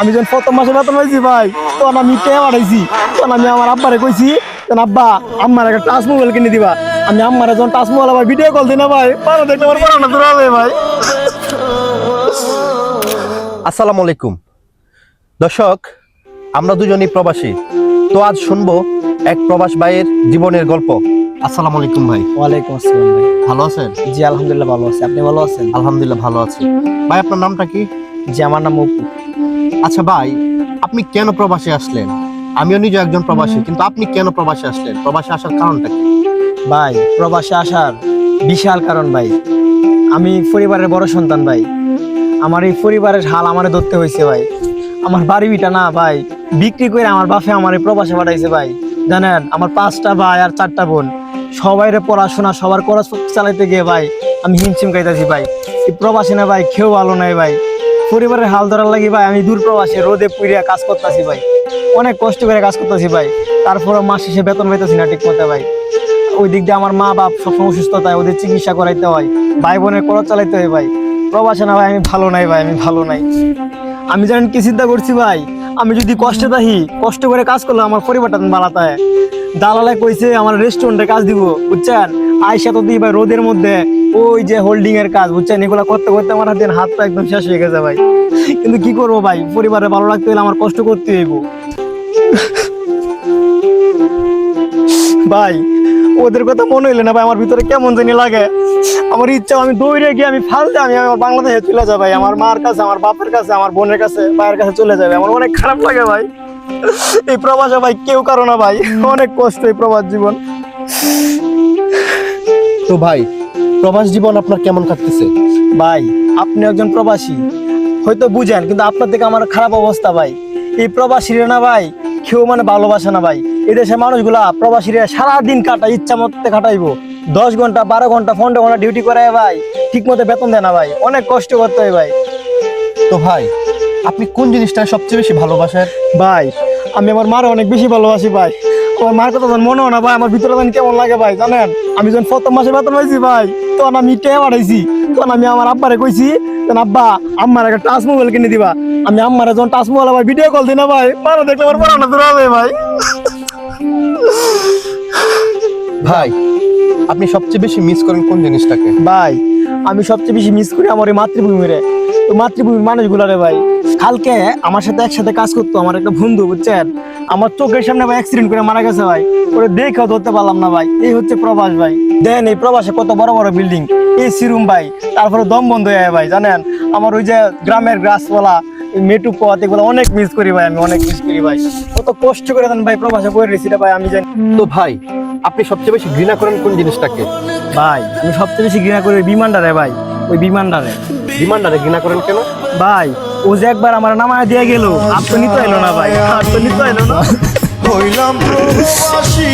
আমি যখন প্রথম মাসে বেতন পাইছি ভাই তখন আমি টেয়া বাড়াইছি তখন আমি আমার আব্বারে কইছি আব্বা আম্মার একটা টাচ মোবাইল কিনে দিবা। আমি আম্মারে যখন টাচ মোবাইল আবার ভিডিও কল দিই না ভাই পারো দেখলে আমার পড়ানো দূর হবে ভাই। আসসালামু আলাইকুম। দর্শক আমরা দুজনই প্রবাসী। তো আজ শুনব এক প্রবাস ভাইয়ের জীবনের গল্প। আসসালামু আলাইকুম ভাই। ওয়ালাইকুম আসসালাম ভাই। ভালো আছেন? জি আলহামদুলিল্লাহ ভালো আছি। আপনি ভালো আছেন? আলহামদুলিল্লাহ ভালো আছি। ভাই আপনার নামটা কি? জি আমার নাম অপু আচ্ছা ভাই, আপনি কেন প্রবাসে আসলেন? আমিও নিজে একজন প্রবাসী, কিন্তু আপনি কেন প্রবাসে আসলেন? প্রবাসে আসার কারণটা কি? ভাই, প্রবাসে আসার বিশাল কারণ ভাই। আমি পরিবারের বড় সন্তান ভাই। আমার এই পরিবারের হাল আমারে ধরতে হয়েছে ভাই। আমার বাড়ি বিটা না ভাই, বিক্রি করে আমার বাপে আমার প্রবাসে পাঠাইছে ভাই। জানেন, আমার পাঁচটা ভাই আর চারটা বোন। সবাইরে পড়াশোনা, সবার খরচ চালাইতে গিয়ে ভাই, আমি হিমশিম খাইতেছি ভাই। এই প্রবাসে না ভাই, কেউ ভালো নাই ভাই। পরিবারের হাল ধরার লাগি ভাই, আমি দূর প্রবাসে রোদে পুড়িয়া কাজ করতেছি ভাই। অনেক কষ্ট করে কাজ করতেছি ভাই। তারপরে মাস শেষে বেতন পাইতেছি না ঠিক মতো ভাই। ওই দিক দিয়ে আমার মা বাপ সবসময় অসুস্থতায় ওদের চিকিৎসা করাইতে হয়। ভাই বোনের খরচ চালাইতে হয় ভাই। প্রবাসে না ভাই, আমি ভালো নাই ভাই, আমি ভালো নাই। আমি জানেন কি চিন্তা করছি ভাই, আমি যদি কষ্টে থাকি, কষ্ট করে কাজ করলে আমার পরিবারটা বাড়াতে হয়। দালালে কইছে, আমার রেস্টুরেন্টে কাজ দিব, বুঝছেন? আয়সা তো দিই ভাই, রোদের মধ্যে। ওই যে হোল্ডিং এর কাজ, বুঝছেন? এগুলো করতে করতে আমার হাতের হাতটা একদম শেষ হয়ে গেছে ভাই। কিন্তু কি করব ভাই? পরিবারে ভালো রাখতে হলে আমার কষ্ট করতে হইব। ভাই, ওদের কথা মনে হইলে না ভাই, আমার ভিতরে কেমন জানি লাগে। আমার ইচ্ছা, আমি দৌড়ে গিয়ে আমি ফালতে আমি আমার বাংলাদেশে চলে যাই ভাই। আমার মার কাছে, আমার বাপের কাছে, আমার বোনের কাছে, ভাইয়ের কাছে চলে যাবে আমার অনেক খারাপ লাগে ভাই। এই প্রবাসে ভাই কেউ কারও না ভাই। অনেক কষ্ট এই প্রবাস জীবন। তো ভাই প্রবাস জীবন আপনার কেমন কাটতেছে? ভাই আপনি একজন প্রবাসী। হয়তো বুঝেন কিন্তু আপনার থেকে আমার খারাপ অবস্থা ভাই। এই প্রবাসীরা না ভাই কেউ মানে ভালোবাসে না ভাই। এই দেশের মানুষগুলা প্রবাসীরা সারাদিন কাটায় ইচ্ছা মতো কাটাইবো। দশ ঘণ্টা বারো ঘণ্টা পনেরো ঘণ্টা ডিউটি করায় ভাই। ঠিক মতো বেতন দেয় না ভাই। অনেক কষ্ট করতে হয় ভাই। তো ভাই আপনি কোন জিনিসটা সবচেয়ে বেশি ভালোবাসেন? ভাই আমি আমার মারে অনেক বেশি ভালোবাসি ভাই। আমার মার কথা মনে হয় না ভাই আমার ভিতরে কেমন লাগে ভাই জানেন? আমি যখন প্রথম মাসে বেতন পাইছি ভাই তখন আমি টেয়া বাড়াইছি তখন আমি আমার আব্বারে কইছি আব্বা আম্মার একটা টাচ মোবাইল কিনে দিবা। আমি আম্মারে যখন টাচ মোবাইল আবার ভিডিও কল দিই না ভাই পারো দেখলে আমার পড়ানো দূর হবে ভাই। ভাই আপনি সবচেয়ে বেশি মিস করেন কোন জিনিসটাকে? ভাই আমি সবচেয়ে বেশি মিস করি আমার এই মাতৃভূমিরে। তো মাতৃভূমির মানুষগুলারে ভাই কালকে আমার সাথে একসাথে কাজ করতো আমার একটা বন্ধু বুঝছেন? আমার চোখের সামনে ভাই অ্যাক্সিডেন্ট করে মারা গেছে ভাই। ওরে দেখেও ধরতে পারলাম না ভাই। এই হচ্ছে প্রবাস ভাই। দেন এই প্রবাসে কত বড় বড় বিল্ডিং এই সিরুম ভাই। তারপরে দম বন্ধ হয়ে ভাই জানেন? আমার ওই যে গ্রামের গাছপালা মেটু পথ এগুলো অনেক মিস করি ভাই আমি অনেক মিস করি ভাই। কত কষ্ট করে দেন ভাই প্রবাসে করে রেছি ভাই আমি জানি। তো ভাই আপনি সবচেয়ে বেশি ঘৃণা করেন কোন জিনিসটাকে? ভাই আমি সবচেয়ে বেশি ঘৃণা করি ওই বিমানটারে ভাই ওই বিমানটারে। ডিমান্ডারে ঘৃণা করেন কেন? ভাই ও যে একবার আমার নামায় দিয়ে গেল। আর তো এলো না ভাই আর তো নিতে এলো না। হইলাম প্রবাসী।